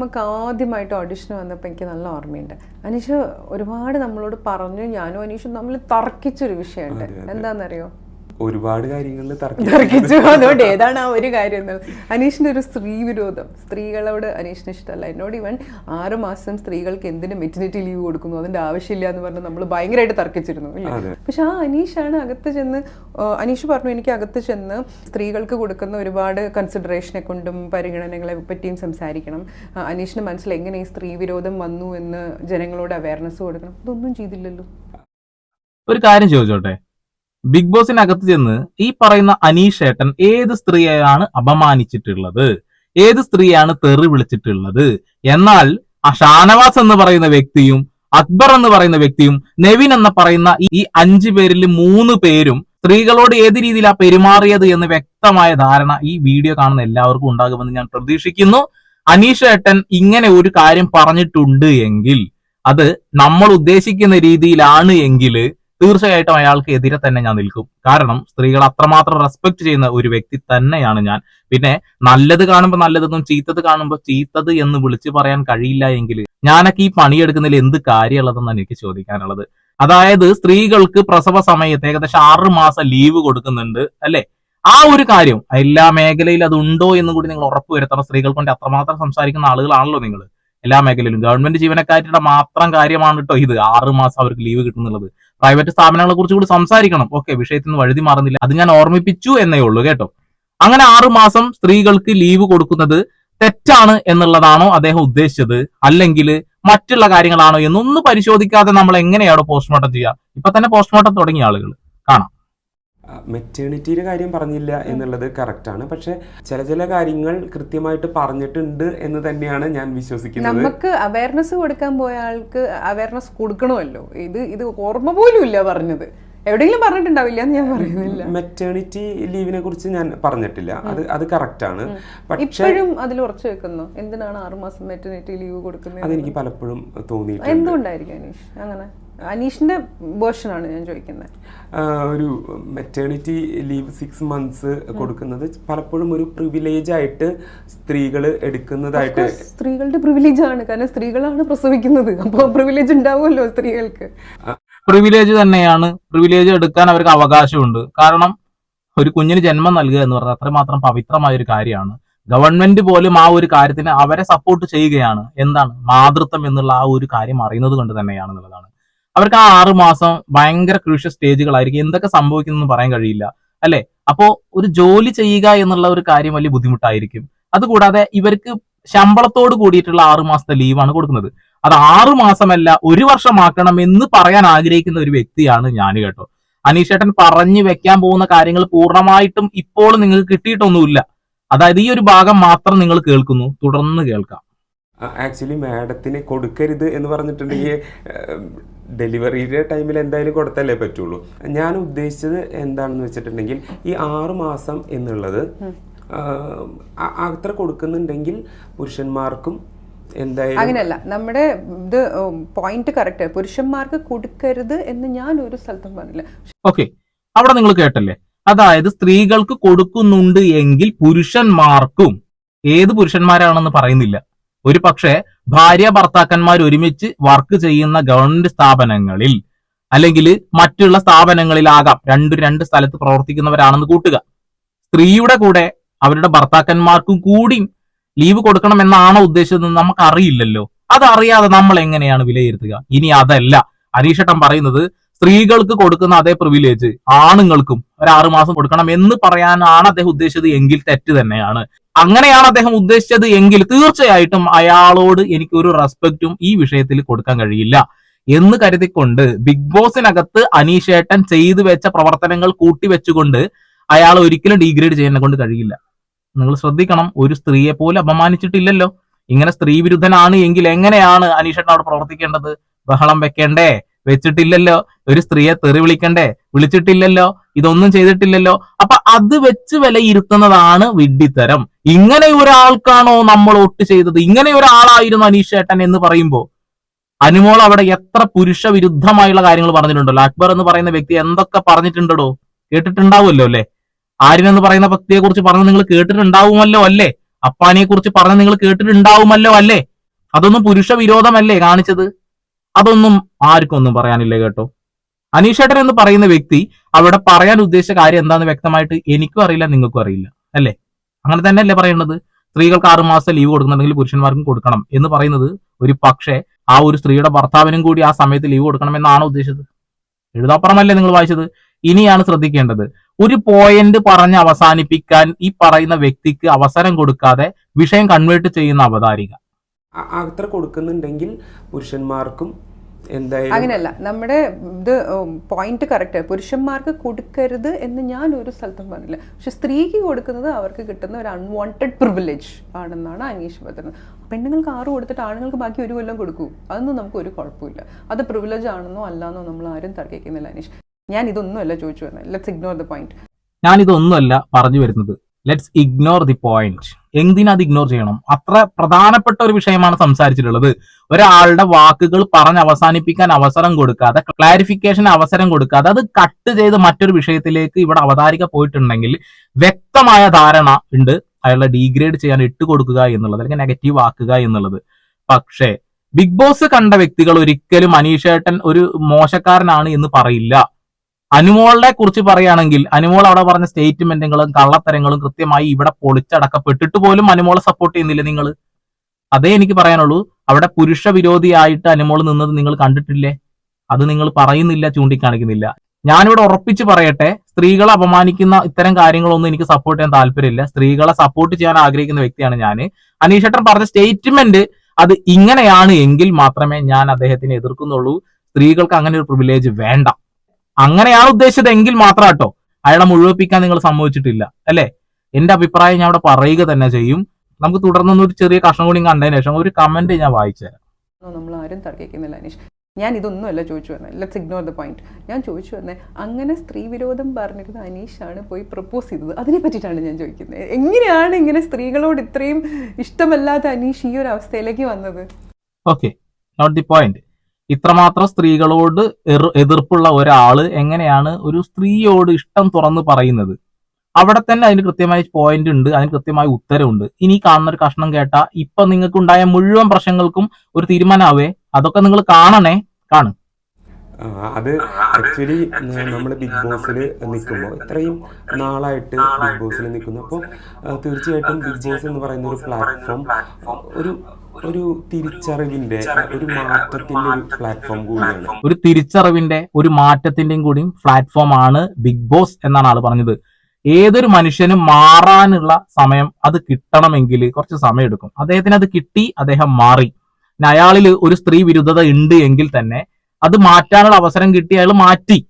നമുക്ക് ആദ്യമായിട്ട് ഓഡിഷൻ വന്നപ്പോൾ എനിക്ക് നല്ല ഓർമ്മയുണ്ട്. അനീഷ് ഒരുപാട് നമ്മളോട് പറഞ്ഞു ഞാനും അനീഷും നമ്മൾ തർക്കിച്ചൊരു വിഷയമുണ്ട്. എന്താണെന്നറിയോ ഒരുപാട് കാര്യങ്ങളിൽ തർക്കം തർക്കിച്ചു. അതുകൊണ്ട് ഏതാണ് ആ ഒരു കാര്യം അനീഷിന്റെ ഒരു സ്ത്രീ വിരോധം. സ്ത്രീകളോട് അനീഷിന് ഇഷ്ടമല്ല. എന്നോട് ഇവൻ ആറ് മാസം സ്ത്രീകൾക്ക് എന്തിനു മെറ്റിനിറ്റി ലീവ് കൊടുക്കുന്നു? അതിന്റെ ആവശ്യമില്ല എന്ന് പറഞ്ഞ് നമ്മൾ ഭയങ്കരമായിട്ട് തർക്കിച്ചിരുന്നു ഇല്ലേ? പക്ഷെ ആ അനീഷാണ് അകത്ത് ചെന്ന് അനീഷ് പറഞ്ഞു എനിക്ക് അകത്ത് ചെന്ന് സ്ത്രീകൾക്ക് കൊടുക്കുന്ന ഒരുപാട് കൺസിഡറേഷനെ കൊണ്ടും പരിഗണനകളെ പറ്റിയും സംസാരിക്കണം. അനീഷിന്റെ അനീഷിന് മനസ്സിൽ എങ്ങനെ ഈ സ്ത്രീ വിരോധം വന്നു എന്ന് ജനങ്ങളോട് അവയർനെസ് കൊടുക്കണം? അതൊന്നും ചെയ്തില്ലല്ലോ. ഒരു കാര്യം ചോദിച്ചോട്ടെ? ബിഗ് ബോസിനകത്ത് ചെന്ന് ഈ പറയുന്ന അനീഷ് ഏട്ടൻ ഏത് സ്ത്രീയെയാണ് അപമാനിച്ചിട്ടുള്ളത്? ഏത് സ്ത്രീയാണ് തെറി വിളിച്ചിട്ടുള്ളത്? എന്നാൽ ആ ഷാനവാസ് എന്ന് പറയുന്ന വ്യക്തിയും അക്ബർ എന്ന് പറയുന്ന വ്യക്തിയും നെവിൻ എന്ന് പറയുന്ന ഈ- അഞ്ചു പേരിൽ മൂന്ന് പേരും സ്ത്രീകളോട് ഏത് രീതിയിലാണ് പെരുമാറിയത് എന്ന് വ്യക്തമായ ധാരണ ഈ വീഡിയോ കാണുന്ന എല്ലാവർക്കും ഉണ്ടാകുമെന്ന് ഞാൻ പ്രതീക്ഷിക്കുന്നു. അനീഷ് ഏട്ടൻ ഇങ്ങനെ ഒരു കാര്യം പറഞ്ഞിട്ടുണ്ട് എങ്കിൽ അത് നമ്മൾ ഉദ്ദേശിക്കുന്ന രീതിയിലാണ് എങ്കിൽ തീർച്ചയായിട്ടും അയാൾക്ക് എതിരെ തന്നെ ഞാൻ നിൽക്കും. കാരണം സ്ത്രീകൾ അത്രമാത്രം റെസ്പെക്ട് ചെയ്യുന്ന ഒരു വ്യക്തി തന്നെയാണ് ഞാൻ. പിന്നെ നല്ലത് കാണുമ്പോൾ നല്ലതെന്നും ചീത്തത് കാണുമ്പോൾ ചീത്തത് എന്ന് വിളിച്ചു പറയാൻ കഴിയില്ല എങ്കിൽ ഞാനൊക്കെ ഈ പണിയെടുക്കുന്നതിൽ എന്ത് കാര്യമുള്ളതെന്നാണ് എനിക്ക് ചോദിക്കാനുള്ളത്. അതായത് സ്ത്രീകൾക്ക് പ്രസവ സമയത്ത് ഏകദേശം ആറ് മാസം ലീവ് കൊടുക്കുന്നുണ്ട് അല്ലെ? ആ ഒരു കാര്യം എല്ലാ മേഖലയിലും അത് ഉണ്ടോ എന്ന് കൂടി നിങ്ങൾ ഉറപ്പുവരുത്തണം സ്ത്രീകൾ കൊണ്ട് അത്രമാത്രം സംസാരിക്കുന്ന ആളുകളാണല്ലോ നിങ്ങൾ. എല്ലാ മേഖലയിലും. ഗവൺമെന്റ് ജീവനക്കാരുടെ മാത്രം കാര്യമാണ് കേട്ടോ ഇത്. ആറ് മാസം അവർക്ക് ലീവ് കിട്ടുന്നുള്ളത്. പ്രൈവറ്റ് സ്ഥാപനങ്ങളെ കുറിച്ച് കൂടി സംസാരിക്കണം. ഓക്കെ വിഷയത്തിൽ നിന്ന് വഴുതി മാറുന്നില്ല. അത് ഞാൻ ഓർമ്മിപ്പിച്ചു എന്നേ ഉള്ളൂ കേട്ടോ. അങ്ങനെ ആറു മാസം സ്ത്രീകൾക്ക് ലീവ് കൊടുക്കുന്നത് തെറ്റാണ് എന്നുള്ളതാണോ അദ്ദേഹം ഉദ്ദേശിച്ചത്? അല്ലെങ്കിൽ മറ്റുള്ള കാര്യങ്ങളാണോ എന്നൊന്നും പരിശോധിക്കാതെ നമ്മൾ എങ്ങനെയാണോ പോസ്റ്റ്മോർട്ടം ചെയ്യുക? ഇപ്പൊ തന്നെ പോസ്റ്റ്മോർട്ടം തുടങ്ങിയ ആളുകൾ മെറ്റേണിറ്റിയുടെ കാര്യം പറഞ്ഞില്ല എന്നുള്ളത് കറക്റ്റാണ് പക്ഷെ ചില ചില കാര്യങ്ങൾ കൃത്യമായിട്ട് പറഞ്ഞിട്ടുണ്ട് എന്ന് തന്നെയാണ് ഞാൻ വിശ്വസിക്കുന്നത്. നമുക്ക് അവയർനെസ് കൊടുക്കാൻ പോയ ആൾക്ക് അവയർനെസ് കൊടുക്കണമല്ലോ. ഇത് ഇത് ഓർമ്മ പോലും ഇല്ല പറഞ്ഞത്. എവിടെയെങ്കിലും പറഞ്ഞിട്ടുണ്ടാവില്ല എന്ന് ഞാൻ പറയുന്നില്ല. മെറ്റേണിറ്റി ലീവിനെ കുറിച്ച് ഞാൻ പറഞ്ഞിട്ടില്ല. അത് അത് കറക്റ്റാണ് ആണ്. ഇപ്പോഴും അതിൽ ഉറച്ചു വെക്കുന്നു. എന്തിനാണ് ആറുമാസം മെറ്റേണിറ്റി ലീവ് കൊടുക്കുന്നത്? അതെനിക്ക് പലപ്പോഴും തോന്നിയിട്ടുണ്ട്. എന്തുകൊണ്ടായിരിക്കും അങ്ങനെ? അനീഷിന്റെ വേർഷൻ ആണ് ഞാൻ ചോദിക്കുന്നത് ഒരു മെറ്റേണിറ്റി ലീവ് സിക്സ് മന്ത്സ് കൊടുക്കുന്നത്. പലപ്പോഴും ഒരു പ്രിവിലേജ് ആയിട്ട് സ്ത്രീകൾ എടുക്കുന്നതായിട്ട് സ്ത്രീകളുടെ പ്രിവിലേജ് ആണ്. കാരണം സ്ത്രീകളാണ് പ്രസവിക്കുന്നത്. അപ്പോൾ പ്രിവിലേജ് ഉണ്ടാവുമല്ലോ സ്ത്രീകൾക്ക്. പ്രിവിലേജ് തന്നെയാണ്. പ്രിവിലേജ് എടുക്കാൻ അവർക്ക് അവകാശമുണ്ട്. കാരണം ഒരു കുഞ്ഞിന് ജന്മം നൽകുക എന്ന് പറഞ്ഞാൽ അത്രമാത്രം പവിത്രമായ ഒരു കാര്യമാണ്. ഗവൺമെന്റ് പോലും ആ ഒരു കാര്യത്തിന് അവരെ സപ്പോർട്ട് ചെയ്യുകയാണ്. എന്താണ്? മാതൃത്വം എന്നുള്ള ആ ഒരു കാര്യം അറിയുന്നത് കൊണ്ട് തന്നെയാണ് എന്നുള്ളതാണ്. അവർക്ക് ആ ആറു മാസം ഭയങ്കര ക്രൂഷ്യൽ സ്റ്റേജുകളായിരിക്കും എന്തൊക്കെ സംഭവിക്കുന്നു പറയാൻ കഴിയില്ല അല്ലെ? അപ്പോ ഒരു ജോലി ചെയ്യുക എന്നുള്ള ഒരു കാര്യം വലിയ ബുദ്ധിമുട്ടായിരിക്കും. അതുകൂടാതെ ഇവർക്ക് ശമ്പളത്തോട് കൂടിയിട്ടുള്ള ആറു മാസത്തെ ലീവാണ് കൊടുക്കുന്നത്. അത് ആറു മാസമല്ല ഒരു വർഷമാക്കണം എന്ന് പറയാൻ ആഗ്രഹിക്കുന്ന ഒരു വ്യക്തിയാണ് ഞാൻ കേട്ടോ. അനീഷേട്ടൻ പറഞ്ഞു വെക്കാൻ പോകുന്ന കാര്യങ്ങൾ പൂർണമായിട്ടും ഇപ്പോൾ നിങ്ങൾക്ക് കിട്ടിയിട്ടൊന്നുമില്ല. അതായത് ഈ ഒരു ഭാഗം മാത്രം നിങ്ങൾ കേൾക്കുന്നു. തുടർന്ന് കേൾക്കാം. ആക്ച്വലി മാഡത്തിന് കൊടുക്കരുത് എന്ന് പറഞ്ഞിട്ടുണ്ടെങ്കിൽ ഡെലിവറിയുടെ ടൈമിൽ എന്തായാലും കൊടുത്തല്ലേ പറ്റുള്ളൂ. ഞാൻ ഉദ്ദേശിച്ചത് എന്താണെന്ന് വെച്ചിട്ടുണ്ടെങ്കിൽ ഈ ആറു മാസം എന്നുള്ളത് അത്ര കൊടുക്കുന്നുണ്ടെങ്കിൽ പുരുഷന്മാർക്കും എന്തായാലും അങ്ങനെയല്ല. നമ്മുടെ ഇത് പോയിന്റ് കറക്റ്റ് പുരുഷന്മാർക്ക് കൊടുക്കരുത് എന്ന് ഞാൻ ഒരു സ്ഥലത്തും പറഞ്ഞില്ല. ഓക്കെ അവിടെ നിങ്ങൾ കേട്ടല്ലേ? അതായത് സ്ത്രീകൾക്ക് കൊടുക്കുന്നുണ്ട് എങ്കിൽ പുരുഷന്മാർക്കും. ഏത് പുരുഷന്മാരാണെന്ന് പറയുന്നില്ല. ഒരു പക്ഷേ ഭാര്യ ഭർത്താക്കന്മാർ ഒരുമിച്ച് വർക്ക് ചെയ്യുന്ന ഗവൺമെന്റ് സ്ഥാപനങ്ങളിൽ അല്ലെങ്കിൽ മറ്റുള്ള സ്ഥാപനങ്ങളിലാകാം രണ്ടു രണ്ട് സ്ഥലത്ത് പ്രവർത്തിക്കുന്നവരാണെന്ന് കൂട്ടുക. സ്ത്രീയുടെ കൂടെ അവരുടെ ഭർത്താക്കന്മാർക്കും കൂടി ലീവ് കൊടുക്കണമെന്നാണോ നമുക്ക് അറിയില്ലല്ലോ അതറിയാതെ നമ്മൾ എങ്ങനെയാണ് വിലയിരുത്തുക? ഇനി അതല്ല. അനീഷട്ടൻ പറയുന്നത് സ്ത്രീകൾക്ക് കൊടുക്കുന്ന അതേ പ്രിവിലേജ് ആണുങ്ങൾക്കും ഒരു ആറു മാസം കൊടുക്കണം എന്ന് പറയാനാണ് അദ്ദേഹം ഉദ്ദേശിച്ചത് എങ്കിൽ തെറ്റ് തന്നെയാണ്. അങ്ങനെയാണ് അദ്ദേഹം ഉദ്ദേശിച്ചത് എങ്കിൽ തീർച്ചയായിട്ടും അയാളോട് എനിക്ക് ഒരു റെസ്പെക്റ്റും ഈ വിഷയത്തിൽ കൊടുക്കാൻ കഴിയില്ല. എന്ന് കരുതിക്കൊണ്ട് ബിഗ് ബോസിനകത്ത് അനീഷേട്ടൻ ചെയ്തു വെച്ച പ്രവർത്തനങ്ങൾ കൂട്ടിവെച്ചുകൊണ്ട് അയാൾ ഒരിക്കലും ഡീഗ്രേഡ് ചെയ്യാനെ കൊണ്ട് കഴിയില്ല. നിങ്ങൾ ശ്രദ്ധിക്കണം ഒരു സ്ത്രീയെ പോലെ അപമാനിച്ചിട്ടില്ലല്ലോ. ഇങ്ങനെ സ്ത്രീ വിരുദ്ധനാണ് എങ്കിൽ എങ്ങനെയാണ് അനീഷേട്ടൻ അവിടെ പ്രവർത്തിക്കേണ്ടത്? ബഹളം വെക്കേണ്ടേ? വെച്ചിട്ടില്ലല്ലോ. ഒരു സ്ത്രീയെ തെറി വിളിക്കണ്ടേ? വിളിച്ചിട്ടില്ലല്ലോ. ഇതൊന്നും ചെയ്തിട്ടില്ലല്ലോ. അപ്പൊ അത് വെച്ച് വിലയിരുത്തുന്നതാണ് വിഡ്ഢിത്തരം. ഇങ്ങനെ ഒരാൾക്കാണോ നമ്മൾ വോട്ട് ചെയ്തത്? ഇങ്ങനെ ഒരാളായിരുന്നു അനീഷേട്ടൻ എന്ന് പറയുമ്പോ. അനുമോൾ അവിടെ എത്ര പുരുഷ വിരുദ്ധമായുള്ള കാര്യങ്ങൾ പറഞ്ഞിട്ടുണ്ടല്ലോ അക്ബർ എന്ന് പറയുന്ന വ്യക്തി എന്തൊക്കെ പറഞ്ഞിട്ടുണ്ടോ കേട്ടിട്ടുണ്ടാവുമല്ലോ അല്ലേ? ആര്യൻ എന്ന് പറയുന്ന വ്യക്തിയെ കുറിച്ച് പറഞ്ഞ് നിങ്ങൾ കേട്ടിട്ടുണ്ടാവുമല്ലോ അല്ലേ? അപ്പാനിയെ കുറിച്ച് പറഞ്ഞ് നിങ്ങൾ കേട്ടിട്ടുണ്ടാവുമല്ലോ അല്ലേ? അതൊന്നും പുരുഷ വിരോധമല്ലേ കാണിച്ചത്? അതൊന്നും ആർക്കും ഒന്നും പറയാനില്ല കേട്ടോ. അനീഷേട്ടൻ എന്ന് പറയുന്ന വ്യക്തി അവിടെ പറയാൻ ഉദ്ദേശിച്ച കാര്യം എന്താന്ന് വ്യക്തമായിട്ട് എനിക്കും അറിയില്ല നിങ്ങൾക്കും അറിയില്ല. അല്ലേ? അങ്ങനെ തന്നെ അല്ലേ പറയുന്നത് സ്ത്രീകൾക്ക് ആറുമാസം ലീവ് കൊടുക്കുന്നുണ്ടെങ്കിൽ പുരുഷന്മാർക്കും കൊടുക്കണം എന്ന് പറയുന്നത് ഒരു പക്ഷേ ആ ഒരു സ്ത്രീയുടെ ഭർത്താവിനും കൂടി ആ സമയത്ത് ലീവ് കൊടുക്കണം എന്നാണോ ഉദ്ദേശിച്ചത്? എഴുതാപ്പുറമല്ലേ നിങ്ങൾ വായിച്ചത്? ഇനിയാണ് ശ്രദ്ധിക്കേണ്ടത്. ഒരു പോയിന്റ് പറഞ്ഞ് അവസാനിപ്പിക്കാൻ ഈ പറയുന്ന വ്യക്തിക്ക് അവസരം കൊടുക്കാതെ വിഷയം കൺവേർട്ട് ചെയ്യുന്ന അവതാരിക. അത്ര കൊടുക്കുന്നുണ്ടെങ്കിൽ പുരുഷന്മാർക്കും എന്തായാലും അങ്ങനെയല്ല. നമ്മുടെ ഇത് പോയിന്റ് കറക്റ്റ് പുരുഷന്മാർക്ക് കൊടുക്കരുത് എന്ന് ഞാൻ ഒരു സ്ഥലത്തും പറഞ്ഞില്ല. പക്ഷെ സ്ത്രീക്ക് കൊടുക്കുന്നത് അവർക്ക് കിട്ടുന്ന ഒരു അൺവാണ്ടഡ് പ്രിവിലേജ് ആണെന്നാണ് അനീഷ് പറയുന്നത് പെണ്ണുങ്ങൾക്ക് ആറ് കൊടുത്തിട്ട് ആണുങ്ങൾക്ക് ബാക്കി ഒരു കൊല്ലം കൊടുക്കൂ. അതൊന്നും നമുക്ക് ഒരു കുഴപ്പമില്ല. അത് പ്രിവിലേജ് ആണെന്നോ അല്ലാന്നോ നമ്മൾ ആരും തർക്കിക്കുന്നില്ല അനീഷ്. ഞാൻ ഇതൊന്നുമല്ല ചോദിച്ചു വന്നത് ലെറ്റ്സ് ഇഗ്നോർ ദ പോയിന്റ് ഞാൻ ഇതൊന്നുമല്ല പറഞ്ഞു വരുന്നത്. ലെറ്റ്സ് ഇഗ്നോർ ദി പോയിന്റ് എന്തിനാ അത് ഇഗ്നോർ ചെയ്യണം? അത്ര പ്രധാനപ്പെട്ട ഒരു വിഷയമാണ് സംസാരിച്ചിട്ടുള്ളത്. ഒരാളുടെ വാക്കുകൾ പറഞ്ഞ് അവസാനിപ്പിക്കാൻ അവസരം കൊടുക്കാതെ ക്ലാരിഫിക്കേഷൻ അവസരം കൊടുക്കാതെ അത് കട്ട് ചെയ്ത് മറ്റൊരു വിഷയത്തിലേക്ക് ഇവിടെ അവതാരിക പോയിട്ടുണ്ടെങ്കിൽ വ്യക്തമായ ധാരണ ഉണ്ട്. അയാളെ ഡീഗ്രേഡ് ചെയ്യാൻ ഇട്ട് കൊടുക്കുക എന്നുള്ളത് അല്ലെങ്കിൽ നെഗറ്റീവ് ആക്കുക എന്നുള്ളത്. പക്ഷേ ബിഗ് ബോസ് കണ്ട വ്യക്തികൾ ഒരിക്കലും അനീഷേട്ടൻ ഒരു മോശക്കാരനാണ് എന്ന് പറയില്ല. അനുമോളെ കുറിച്ച് പറയുകയാണെങ്കിൽ അനുമോൾ അവിടെ പറഞ്ഞ സ്റ്റേറ്റ്മെന്റുകളും കള്ളത്തരങ്ങളും കൃത്യമായി ഇവിടെ പൊളിച്ചടക്കപ്പെട്ടിട്ട് പോലും അനുമോളെ സപ്പോർട്ട് ചെയ്യുന്നില്ല നിങ്ങൾ അതേ എനിക്ക് പറയാനുള്ളൂ. അവിടെ പുരുഷ വിരോധിയായിട്ട് അനുമോൾ നിന്നത് നിങ്ങൾ കണ്ടിട്ടില്ലേ? അത് നിങ്ങൾ പറയുന്നില്ല ചൂണ്ടിക്കാണിക്കുന്നില്ല. ഞാനിവിടെ ഉറപ്പിച്ച് പറയട്ടെ സ്ത്രീകളെ അപമാനിക്കുന്ന ഇത്തരം കാര്യങ്ങളൊന്നും എനിക്ക് സപ്പോർട്ട് ചെയ്യാൻ താല്പര്യമില്ല. സ്ത്രീകളെ സപ്പോർട്ട് ചെയ്യാൻ ആഗ്രഹിക്കുന്ന വ്യക്തിയാണ് ഞാൻ അനീഷേട്ടൻ പറഞ്ഞ സ്റ്റേറ്റ്മെന്റ് അത് ഇങ്ങനെയാണ് എങ്കിൽ മാത്രമേ ഞാൻ അദ്ദേഹത്തിനെ എതിർക്കുന്നുള്ളൂ. സ്ത്രീകൾക്ക് അങ്ങനെ ഒരു പ്രിവിലേജ് വേണ്ട. അങ്ങനെയാണ് ഉദ്ദേശിച്ചത് എങ്കിൽ മാത്രം കേട്ടോ അയാളെ മുഴുവിപ്പിക്കാൻ നിങ്ങൾ സമ്മതിച്ചിട്ടില്ല അല്ലെ? എന്റെ അഭിപ്രായം ഞാൻ അവിടെ പറയുക തന്നെ ചെയ്യും. നമുക്ക് തുടർന്നൊന്നും ഒരു ചെറിയ കഷ്ണം കൂടി കണ്ടതിന് ശേഷം ഒരു കമന്റ് ഞാൻ വായിച്ചു തരാം. നമ്മൾ ആരും തർക്കിക്കുന്നില്ല അനീഷ്. ഞാൻ ഇതൊന്നുമല്ല ചോദിച്ചു വന്നത് ലെറ്റ്സ് ഇഗ്നോർ ദ പോയിന്റ് ഞാൻ ചോദിച്ചു വന്നത് അങ്ങനെ സ്ത്രീ വിരോധം പറഞ്ഞിരുന്ന അനീഷാണ് പോയി പ്രപ്പോസ് ചെയ്തത്. അതിനെ പറ്റിയിട്ടാണ് ഞാൻ ചോദിക്കുന്നത് എങ്ങനെയാണ് ഇങ്ങനെ സ്ത്രീകളോട് ഇത്രയും ഇഷ്ടമല്ലാത്ത അനീഷ് ഈ ഒരു അവസ്ഥയിലേക്ക് വന്നത്? ഓക്കെ നോട്ട് ദി പോയിന്റ് ഇത്രമാത്രം സ്ത്രീകളോട് എതിർപ്പുള്ള ഒരാൾ എങ്ങനെയാണ് ഒരു സ്ത്രീയോട് ഇഷ്ടം തുറന്ന് പറയുന്നത്? അവിടെ തന്നെ അതിന് കൃത്യമായ പോയിന്റ് ഉണ്ട് അതിന് കൃത്യമായ ഉത്തരവുണ്ട്. ഇനി കാണുന്ന ഒരു കഷ്ണം കേട്ട ഇപ്പൊ നിങ്ങൾക്ക് ഉണ്ടായ മുഴുവൻ പ്രശ്നങ്ങൾക്കും ഒരു തീരുമാനമാവേ അതൊക്കെ നിങ്ങൾ കാണണേ കാണും. അത് ആക്ച്വലി നമ്മൾ ബിഗ് ബോസിൽ നിൽക്കുമ്പോൾ ഇത്രയും നാളായിട്ട് ബിഗ് ബോസിൽ നിൽക്കുന്നു അപ്പോൾ തീർച്ചയായിട്ടും ബിഗ് ബോസ് എന്ന് പറയുന്ന ഒരു പ്ലാറ്റ്ഫോം ഒരു ഒരു തിരിച്ചറിവിന്റെ ഒരു മാറ്റത്തിന്റെ ഒരു പ്ലാറ്റ്ഫോം കൂടിയാണ്. ഒരു തിരിച്ചറിവിന്റെ ഒരു മാറ്റത്തിന്റെയും കൂടി പ്ലാറ്റ്ഫോം ആണ് ബിഗ് ബോസ് എന്നാണ് ആൾ പറഞ്ഞത്. ഏതൊരു മനുഷ്യനും മാറാനുള്ള സമയം അത് കിട്ടണമെങ്കിൽ കുറച്ച് സമയം എടുക്കും അദ്ദേഹത്തിന് അത് കിട്ടി അദ്ദേഹം മാറി. അയാളിൽ ഒരു സ്ത്രീ വിരുദ്ധത ഉണ്ട് എങ്കിൽ തന്നെ അത് മാറ്റാനുള്ള അവസരം കിട്ടി അയാൾ മാറ്റി.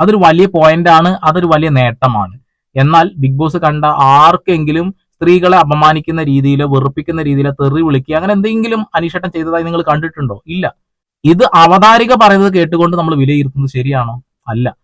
അതൊരു വലിയ പോയിന്റ് ആണ് അതൊരു വലിയ നേട്ടമാണ്. എന്നാൽ ബിഗ് ബോസ് കണ്ട ആർക്കെങ്കിലും സ്ത്രീകളെ അപമാനിക്കുന്ന രീതിയിലോ വെറുപ്പിക്കുന്ന രീതിയിലോ തെറി വിളിക്കുക അങ്ങനെ എന്തെങ്കിലും അനീഷട്ടം ചെയ്തതായി നിങ്ങൾ കണ്ടിട്ടുണ്ടോ? ഇല്ല. ഇത് അവതാരിക പറയുന്നത് കേട്ടുകൊണ്ട് നമ്മൾ വിലയിരുത്തുന്നത് ശരിയാണോ? അല്ല.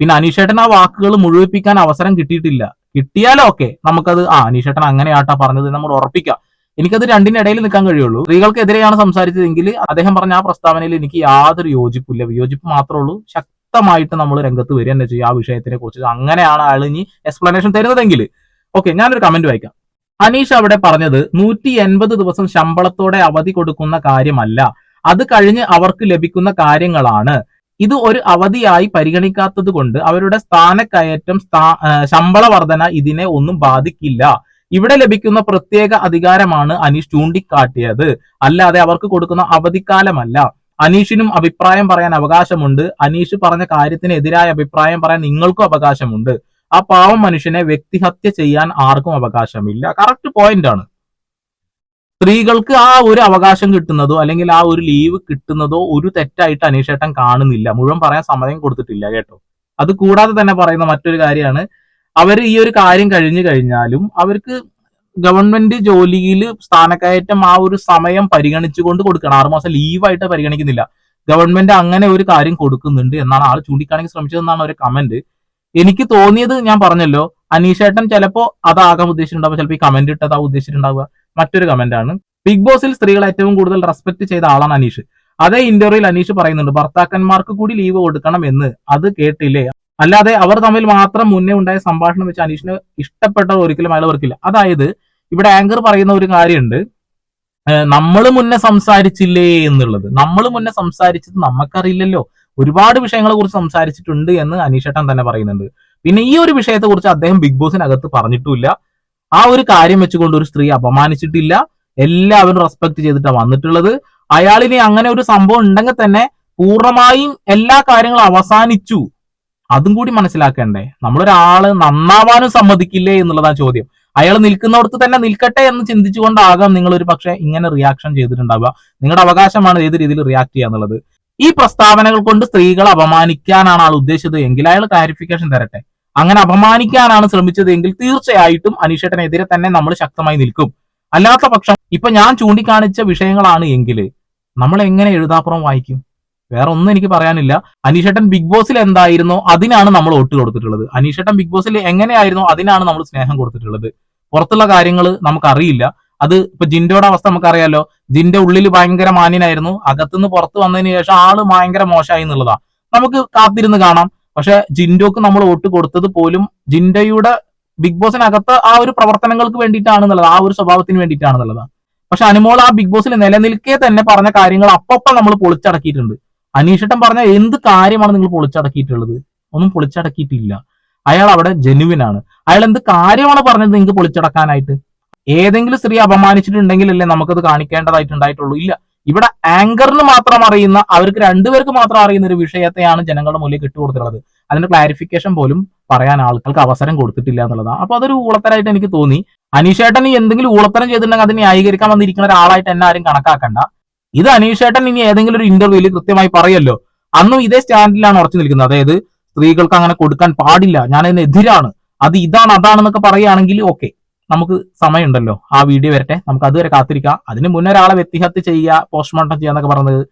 പിന്നെ അനീഷേട്ടൻ ആ വാക്കുകൾ മുഴുവിപ്പിക്കാൻ അവസരം കിട്ടിയിട്ടില്ല. കിട്ടിയാലോ ഓക്കെ നമുക്കത് ആ അനീഷേട്ടൻ അങ്ങനെയാട്ടാ പറഞ്ഞത് നമ്മൾ ഉറപ്പിക്കാം. എനിക്കത് രണ്ടിനിടയിൽ നിൽക്കാൻ കഴിയുള്ളൂ. സ്ത്രീകൾക്കെതിരെയാണ് സംസാരിച്ചതെങ്കിൽ അദ്ദേഹം പറഞ്ഞ ആ പ്രസ്താവനയിൽ എനിക്ക് യാതൊരു യോജിപ്പില്ല. വിയോജിപ്പ് മാത്രമേ ഉള്ളൂ. ശക്തമായിട്ട് നമ്മൾ രംഗത്ത് വരിക തന്നെ ചെയ്യും ആ വിഷയത്തിനെ കുറിച്ച്. അങ്ങനെയാണ് അയാൾ ഇനി എക്സ്പ്ലനേഷൻ തരുന്നതെങ്കിൽ. ഓക്കെ ഞാനൊരു കമന്റ് വായിക്കാം. അനീഷ് അവിടെ പറഞ്ഞത് നൂറ്റി എൺപത് ദിവസം ശമ്പളത്തോടെ അവധി കൊടുക്കുന്ന കാര്യമല്ല. അത് കഴിഞ്ഞ് അവർക്ക് ലഭിക്കുന്ന കാര്യങ്ങളാണ്. ഇത് ഒരു അവധിയായി പരിഗണിക്കാത്തത് കൊണ്ട് അവരുടെ സ്ഥാനക്കയറ്റം സ്ഥാ- ശമ്പള വർധന ഇതിനെ ഒന്നും ബാധിക്കില്ല. ഇവിടെ ലഭിക്കുന്ന പ്രത്യേക അധികാരമാണ് അനീഷ് ചൂണ്ടിക്കാട്ടിയത്. അല്ലാതെ അവർക്ക് കൊടുക്കുന്ന അവധിക്കാലമല്ല. അനീഷിനും അഭിപ്രായം പറയാൻ അവകാശമുണ്ട്. അനീഷ് പറഞ്ഞ കാര്യത്തിനെതിരായ അഭിപ്രായം പറയാൻ നിങ്ങൾക്കും അവകാശമുണ്ട്. ആ പാവം മനുഷ്യനെ വ്യക്തിഹത്യ ചെയ്യാൻ ആർക്കും അവകാശമില്ല. കറക്റ്റ് പോയിന്റ് ആണ്. സ്ത്രീകൾക്ക് ആ ഒരു അവകാശം കിട്ടുന്നതോ അല്ലെങ്കിൽ ആ ഒരു ലീവ് കിട്ടുന്നതോ ഒരു തെറ്റായിട്ട് അനീഷേട്ടൻ കാണുന്നില്ല. മുഴുവൻ പറയാൻ സമയം കൊടുത്തിട്ടില്ല കേട്ടോ. അത് കൂടാതെ തന്നെ പറയുന്ന മറ്റൊരു കാര്യമാണ്. അവർ ഈ ഒരു കാര്യം കഴിഞ്ഞു കഴിഞ്ഞാലും അവർക്ക് ഗവൺമെന്റ് ജോലിയിൽ സ്ഥാനക്കയറ്റം ആ ഒരു സമയം പരിഗണിച്ചുകൊണ്ട് കൊടുക്കണം. ആറുമാസം ലീവായിട്ട് പരിഗണിക്കുന്നില്ല. ഗവൺമെന്റ് അങ്ങനെ ഒരു കാര്യം കൊടുക്കുന്നുണ്ട് എന്നാണ് ആൾ ചൂണ്ടിക്കാണിക്കാൻ ശ്രമിച്ചതെന്നാണ് ഒരു കമന്റ്. എനിക്ക് തോന്നിയത് ഞാൻ പറഞ്ഞല്ലോ അനീഷേട്ടൻ ചിലപ്പോ അതാകാൻ ഉദ്ദേശിച്ചിട്ടുണ്ടാവുക ചിലപ്പോൾ ഈ കമന്റ് ഇട്ടത് ആ ഉദ്ദേശിച്ചിട്ടുണ്ടാവുക. മറ്റൊരു കമന്റ് ആണ്. ബിഗ് ബോസിൽ സ്ത്രീകൾ ഏറ്റവും കൂടുതൽ റെസ്പെക്ട് ചെയ്ത ആളാണ് അനീഷ്. അതേ ഇന്റർവ്യൂവിൽ അനീഷ് പറയുന്നുണ്ട് ഭർത്താക്കന്മാർക്ക് കൂടി ലീവ് കൊടുക്കണം എന്ന്. അത് കേട്ടില്ലേ? അല്ലാതെ അവർ തമ്മിൽ മാത്രം മുന്നേ ഉണ്ടായ സംഭാഷണം വെച്ച് അനീഷിന് ഇഷ്ടപ്പെട്ട ഒരിക്കലും അയാൾ വർക്കില്ല അതായത് ഇവിടെ ആങ്കർ പറയുന്ന ഒരു കാര്യമുണ്ട്. നമ്മൾ മുന്നേ സംസാരിച്ചില്ലേ എന്നുള്ളത്. നമ്മൾ മുന്നേ സംസാരിച്ചത് നമുക്കറിയില്ലല്ലോ ഒരുപാട് വിഷയങ്ങളെ കുറിച്ച് സംസാരിച്ചിട്ടുണ്ട് എന്ന് അനീഷേട്ടൻ തന്നെ പറയുന്നുണ്ട്. പിന്നെ ഈ ഒരു വിഷയത്തെ കുറിച്ച് അദ്ദേഹം ബിഗ് ബോസിനകത്ത് പറഞ്ഞിട്ടില്ല ആ ഒരു കാര്യം വെച്ചുകൊണ്ട് ഒരു സ്ത്രീ അപമാനിച്ചിട്ടില്ല. എല്ലാവരും റെസ്പെക്ട് ചെയ്തിട്ടാണ് വന്നിട്ടുള്ളത്. അയാളിനി അങ്ങനെ ഒരു സംഭവം ഉണ്ടെങ്കിൽ തന്നെ പൂർണമായും എല്ലാ കാര്യങ്ങളും അവസാനിച്ചു. അതും കൂടി മനസ്സിലാക്കണ്ടേ? നമ്മളൊരാൾ നന്നാവാനും സമ്മതിക്കില്ലേ എന്നുള്ളതാണ് ചോദ്യം. അയാൾ നിൽക്കുന്നിടത്ത് തന്നെ നിൽക്കട്ടെ എന്ന് ചിന്തിച്ചുകൊണ്ടാകാം നിങ്ങൾ ഒരു പക്ഷേ ഇങ്ങനെ റിയാക്ഷൻ ചെയ്തിട്ടുണ്ടാവുക. നിങ്ങളുടെ അവകാശമാണ് ഏത് രീതിയിൽ റിയാക്ട് ചെയ്യുക എന്നുള്ളത്. ഈ പ്രസ്താവനകൾ കൊണ്ട് സ്ത്രീകളെ അപമാനിക്കാനാണ് ആൾ ഉദ്ദേശിച്ചത് എങ്കിൽ അയാൾ ക്ലാരിഫിക്കേഷൻ തരട്ടെ. അങ്ങനെ അപമാനിക്കാനാണ് ശ്രമിച്ചത് എങ്കിൽ തീർച്ചയായിട്ടും അനീഷേട്ടനെതിരെ തന്നെ നമ്മൾ ശക്തമായി നിൽക്കും. അല്ലാത്ത പക്ഷം ഇപ്പൊ ഞാൻ ചൂണ്ടിക്കാണിച്ച വിഷയങ്ങളാണ് എങ്കിൽ നമ്മൾ എങ്ങനെ എഴുതാപ്പുറം വായിക്കും? വേറെ ഒന്നും എനിക്ക് പറയാനില്ല. അനീഷേട്ടൻ ബിഗ് ബോസിൽ എന്തായിരുന്നോ അതിനാണ് നമ്മൾ വോട്ട് കൊടുത്തിട്ടുള്ളത്. അനീഷേട്ടൻ ബിഗ് ബോസിൽ എങ്ങനെയായിരുന്നോ അതിനാണ് നമ്മൾ സ്നേഹം കൊടുത്തിട്ടുള്ളത്. പുറത്തുള്ള കാര്യങ്ങൾ നമുക്കറിയില്ല. അത് ഇപ്പൊ ജിൻഡോയുടെ അവസ്ഥ നമുക്കറിയാലോ. ജിന്റെ ഉള്ളിൽ ഭയങ്കര മാന്യനായിരുന്നു. അകത്തുനിന്ന് പുറത്ത് വന്നതിന് ശേഷം ആൾ ഭയങ്കര മോശമായി എന്നുള്ളതാ. നമുക്ക് കാത്തിരുന്ന് കാണാം. പക്ഷെ ജിൻഡോക്ക് നമ്മൾ വോട്ട് കൊടുത്തത് പോലും ജിൻഡയുടെ ബിഗ് ബോസിനകത്ത് ആ ഒരു പ്രവർത്തനങ്ങൾക്ക് വേണ്ടിയിട്ടാണെന്നുള്ളത് ആ ഒരു സ്വഭാവത്തിന് വേണ്ടിയിട്ടാണെന്നുള്ളതാണ് പക്ഷെ അനുമോൾ ആ ബിഗ് ബോസിൽ നിലനിൽക്കെ തന്നെ പറഞ്ഞ കാര്യങ്ങൾ അപ്പപ്പം നമ്മൾ പൊളിച്ചടക്കിയിട്ടുണ്ട്. അനീഷട്ടൻ പറഞ്ഞ എന്ത് കാര്യമാണ് നിങ്ങൾ പൊളിച്ചടക്കിയിട്ടുള്ളത്? ഒന്നും പൊളിച്ചടക്കിയിട്ടില്ല. അയാൾ അവിടെ ജെനുവിൻ ആണ്. അയാൾ എന്ത് കാര്യമാണ് പറഞ്ഞത് നിങ്ങൾക്ക് പൊളിച്ചടക്കാനായിട്ട്? ഏതെങ്കിലും സ്ത്രീ അപമാനിച്ചിട്ടുണ്ടെങ്കിലല്ലേ നമുക്കത് കാണിക്കേണ്ടതായിട്ടുണ്ടായിട്ടുള്ളൂ. ഇല്ല. ഇവിടെ ആങ്കറിന് മാത്രം അറിയുന്ന അവർക്ക് രണ്ടുപേർക്ക് മാത്രം അറിയുന്ന ഒരു വിഷയത്തെയാണ് ജനങ്ങളുടെ മുന്നിൽ ഇട്ടുകൊടുത്തിട്ടുള്ളത് അതിന്റെ ക്ലാരിഫിക്കേഷൻ പോലും പറയാൻ ആൾക്കാർക്ക് അവസരം കൊടുത്തിട്ടില്ല എന്നുള്ളതാണ്. അപ്പൊ അതൊരു ഊളത്തരായിട്ട് എനിക്ക് തോന്നി. അനീഷേട്ടൻ എന്തെങ്കിലും ഊളത്തരം ചെയ്തിട്ടുണ്ടെങ്കിൽ അത് ന്യായീകരിക്കാൻ വന്നിരിക്കുന്ന ഒരാളായിട്ട് എന്നെ ആരും കണക്കാക്കണ്ട. ഇത് അനീഷേട്ടൻ ഇനി ഏതെങ്കിലും ഒരു ഇന്റർവ്യൂവിൽ കൃത്യമായി പറയല്ലോ. അന്നും ഇതേ സ്റ്റാൻഡിലാണ് ഉറച്ചു നിൽക്കുന്നത്. അതായത് സ്ത്രീകൾക്ക് അങ്ങനെ കൊടുക്കാൻ പാടില്ല. ഞാൻ അതിനെതിരാണ് അത് ഇതാണ് അതാണെന്നൊക്കെ പറയുകയാണെങ്കിൽ ഓക്കെ നമുക്ക് സമയമുണ്ടല്ലോ. ആ വീഡിയോ വരട്ടെ. നമുക്ക് അതുവരെ കാത്തിരിക്കാം. അതിന് മുന്നേ ഒരാളെ വ്യക്തിഹത്യ ചെയ്യുക പോസ്റ്റ്മോർട്ടം ചെയ്യുക എന്നൊക്കെ പറയുന്നത്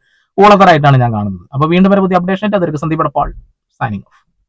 ഞാൻ കാണുന്നത്. അപ്പൊ വീണ്ടും വരെ പുതിയ അപ്ഡേഷൻ ആയിട്ട് അതൊരു സന്ദീപ് എടപ്പാൾ സൈനിങ് ഓഫ്